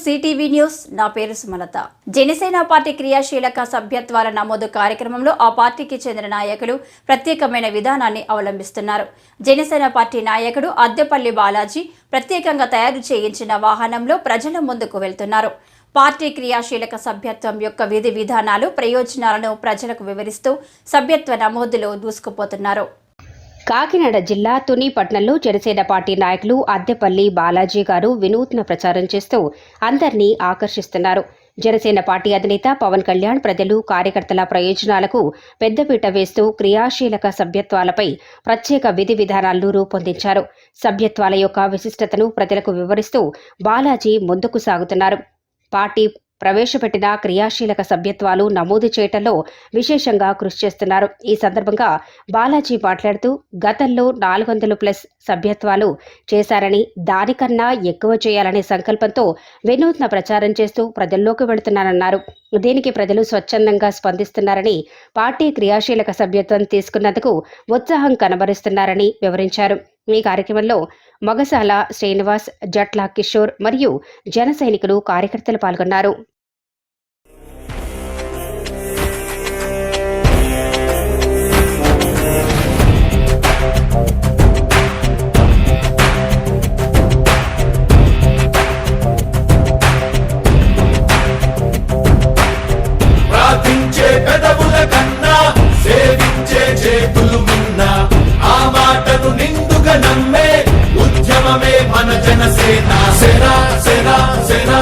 CTV news నా పేరు Sumalatha. Janasena party క్రియాశీలక సభ్యత్వాల నమోదు కార్యక్రమంలో ఆ పార్టీకి చెందిన నాయకులు ప్రత్యేకమైన విధానాన్ని అవలంబిస్తున్నారు. జనసేన పార్టీ నాయకుడు అద్దెపల్లి బాలాజీ ప్రత్యేకంగా తయారు చేయించిన వాహనంలో ప్రజల ముందుకు వెళ్తున్నారు. పార్టీ క్రియాశీలక సభ్యత్వం యొక్క విధి విధానాలు ప్రయోజనాలను ప్రజలకు వివరిస్తూ సభ్యత్వ నమోదులో దూసుకుపోతున్నారు. కాకినాడ జిల్లా తుని పట్నంలో జనసేన పార్టీ నాయకులు అద్దెపల్లి బాలాజీ గారు వినూత్న ప్రచారం చేస్తూ అందరినీ ఆకర్షిస్తున్నారు. జనసేన పార్టీ అధినేత పవన్ కళ్యాణ్ ప్రజలు కార్యకర్తల ప్రయోజనాలకు పెద్దపీట వేస్తూ క్రియాశీలక సభ్యత్వాలపై ప్రత్యేక విధి విధానాలను రూపొందించారు. సభ్యత్వాల యొక్క విశిష్టతను ప్రజలకు వివరిస్తూ బాలాజీ ముందుకు సాగుతున్నారు. పార్టీ ప్రవేశపెట్టిన క్రియాశీలక సభ్యత్వాలు నమోదు చేయటంలో విశేషంగా కృషి చేస్తున్నారు. ఈ సందర్భంగా బాలాజీ మాట్లాడుతూ గతంలో నాలుగు వందలు ప్లస్ సభ్యత్వాలు చేశారని దానికన్నా ఎక్కువ చేయాలనే సంకల్పంతో వినూత్న ప్రచారం చేస్తూ ప్రజల్లోకి వెళుతున్నారన్నారు దీనికి ప్రజలు స్వచ్ఛందంగా స్పందిస్తున్నారని పార్టీ క్రియాశీలక సభ్యత్వం తీసుకున్నందుకు ఉత్సాహం కనబరుస్తున్నారని వివరించారు. ఈ కార్యక్రమంలో మొగసాల శ్రీనివాస్ జట్ల కిషోర్ మరియు జన సైనికులు కార్యకర్తలు పాల్గొన్నారు. జనసేన సేన సేన సేన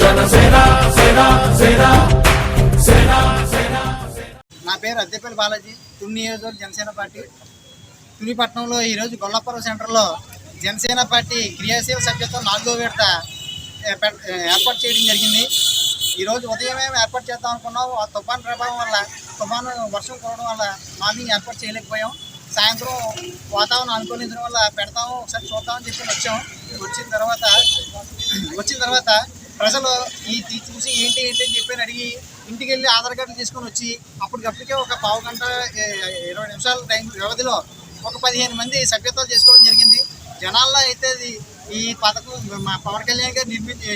జనసేన సేన సేన సేన సేన సేన నా పేరు అద్దెపల్లి బాలాజీ. తుని నియోజకవర్గ జనసేన పార్టీ. తునిపట్నంలో ఈరోజు గొల్లపురం సెంటర్లో జనసేన పార్టీ క్రియాశీల సభ్యత్వం నాలుగో విడత ఏర్పాటు చేయడం జరిగింది. ఈరోజు ఉదయమే ఏర్పాటు చేద్దాం అనుకున్నాం ఆ తుఫాన్ ప్రభావం వల్ల తుఫాను వర్షం కురవడం వల్ల మార్నింగ్ ఏర్పాటు చేయలేకపోయాం. సాయంత్రం వాతావరణం అనుకూలించడం వల్ల పెడతాము. ఒకసారి చూద్దామని చెప్పి వచ్చాం వచ్చిన తర్వాత వచ్చిన తర్వాత ప్రజలు ఈ చూసి ఏంటి ఏంటి అని చెప్పి అడిగి ఇంటికి వెళ్ళి ఆధార్ కార్డు తీసుకొని వచ్చి అప్పటికప్పటికే ఒక పావు గంట ఇరవై నిమిషాల టైం వ్యవధిలో ఒక పదిహేను మంది సభ్యత్వాలు చేసుకోవడం జరిగింది. జనాల్లో అయితే అది ఈ పథకం మా పవన్ కళ్యాణ్ గారు నిర్మించి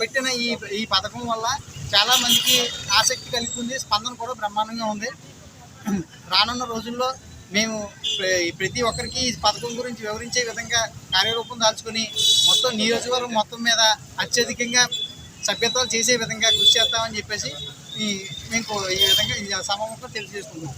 పెట్టిన ఈ ఈ పథకం వల్ల చాలా మందికి ఆసక్తి కలుగుతుంది స్పందన కూడా బ్రహ్మాండంగా ఉంది. రానున్న రోజుల్లో మేము ప్రతి ఒక్కరికి ఈ పథకం గురించి వివరించే విధంగా కార్యరూపం దాల్చుకొని మొత్తం నియోజకవర్గం మొత్తం మీద అత్యధికంగా సభ్యత్వాలు చేసే విధంగా కృషి చేస్తామని చెప్పేసి ఈ మేము ఈ విధంగా ఈ తెలియజేసుకుంటున్నాం.